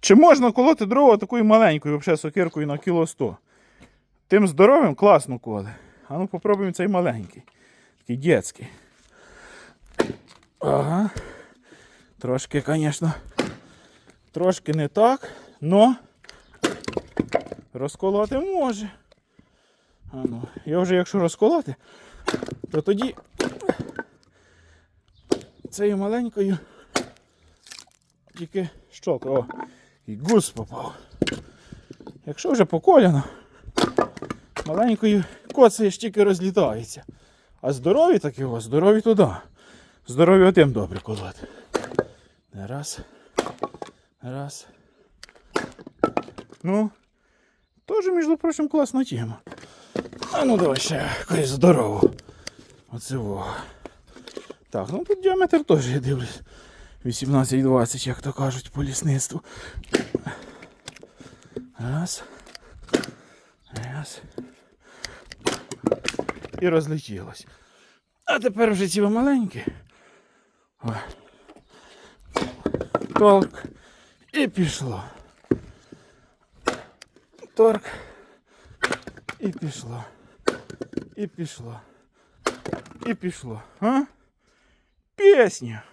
Чи можна колоти дрова такою маленькою, взагалі сокиркою на кіло 100? Тим здоровим класно коле. А ну попробуємо цей маленький. Такий дітський. Ага. Трошки, звісно, трошки не так, но розколоти може. А ну, я вже якщо розколоти, то тоді цією маленькою тільки щолка. О, і гус попав. Якщо вже поколяно, маленькою коцаєш тільки розлітається. А здорові так його, здорові туди. Здорові отим добре колоти. Раз. Раз. Ну, теж, між прочим, класна тема. А ну давай ще якусь здорову. Оце во. Так, ну тут діаметр теж я дивлюсь. 18-20, як то кажуть, по лісництву. Раз. Раз. І розлетілось. А тепер вже ці маленькі. О. Толк. І пішло. Торк. І пішло. І пішло. І пішло. А? Пісня.